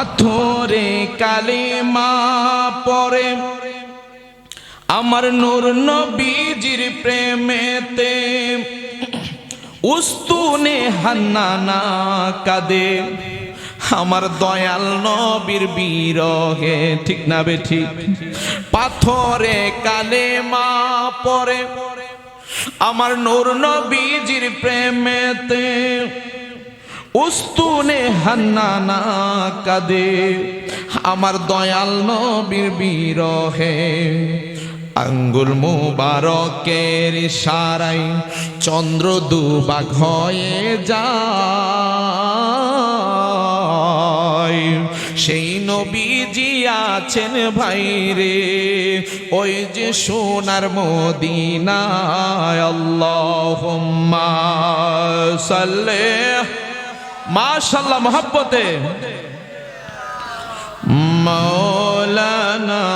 পাথরে কালিমা পরে আমার নূর নবীজির প্রেমেতে উস্তুনে হান্নানা কাদে। আমার দয়াল নবীর বিরহে, ঠিক না বে ঠিক? পাথরে কালেমা পরে আমার নূর নবীজির প্রেমেতে উস্তুনে হান্নানা কাদে। আমার দয়াল নবীর বিরহে আঙ্গুল মুবারকের সারাই চন্দ্র দুবাগ হয়ে যায়। সেই নবীজি আছেন ভাই রে, ওই যে সোনার মদিনায় আল্লাহুম্মা সাল্লি মাশাল্লাহ মহব্বতে। মৌলানা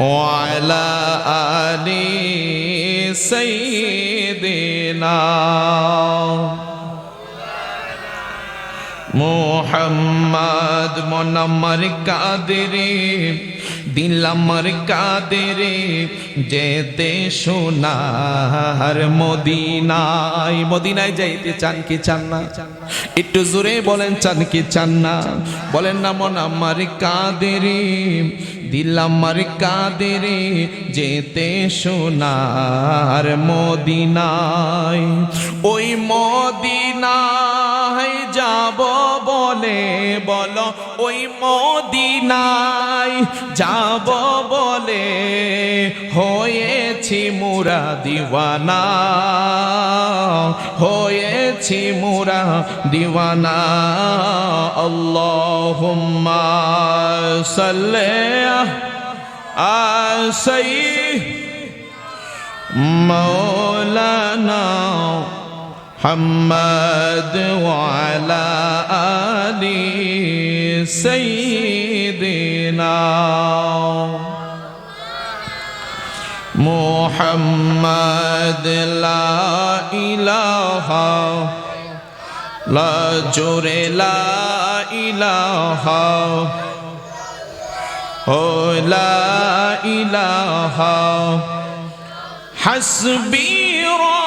ওয়ালা আলী মোহাম্মদ মনাম্মর কাদেরে দিলাম্মর কাদেরে, যেতে সোনার মদিনায়। মদিনায় যাইতে চান কি চান না? একটু জোরে বলেন, চান কি চান না? বলেন না মনাম্মর কাদেরে দিলাম্মর কাদেরে, যেতে সোনার মদিনায়। ওই মদিনায় যাব বলো, ওই মদিনায় যাব বলে হয়েছি মুরা দিওয়ানা। হয়েছি মুরা দিওয়ানা। আল্লাহুম্মা সাল্লাহ আসাই মৌলানা محمد وعلى آل سيدنا محمد لا إله لا جور لا إله هو لا إله حسبي ربي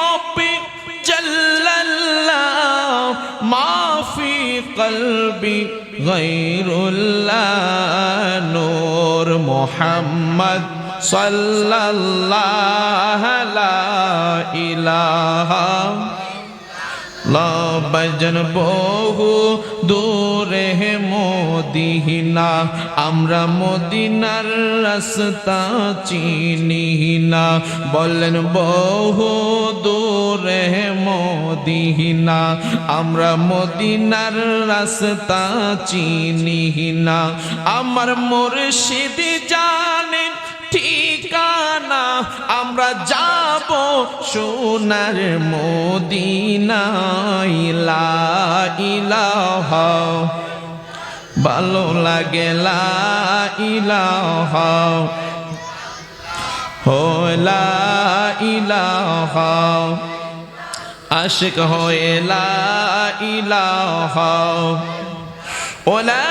قلبي غير الله نور محمد صلى الله لا إله. লাবাজন বহু দূরে মোদিনা, আমরা মদিনার রাস্তা না। বলেন বহু দূরে মোদিনা, আমরা মদিনার রাস্তা না। আমার মুর্শিদ জানেন ঠিকানা আমরা যাব সোনার মদিনায়। লা ইলাহা, ভালো লাগে লা ইলাহা। হো লা আশিক হয়ে ইলাহা। ওলা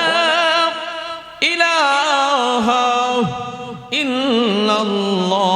ইলাহা ইল্লাল্লাহু।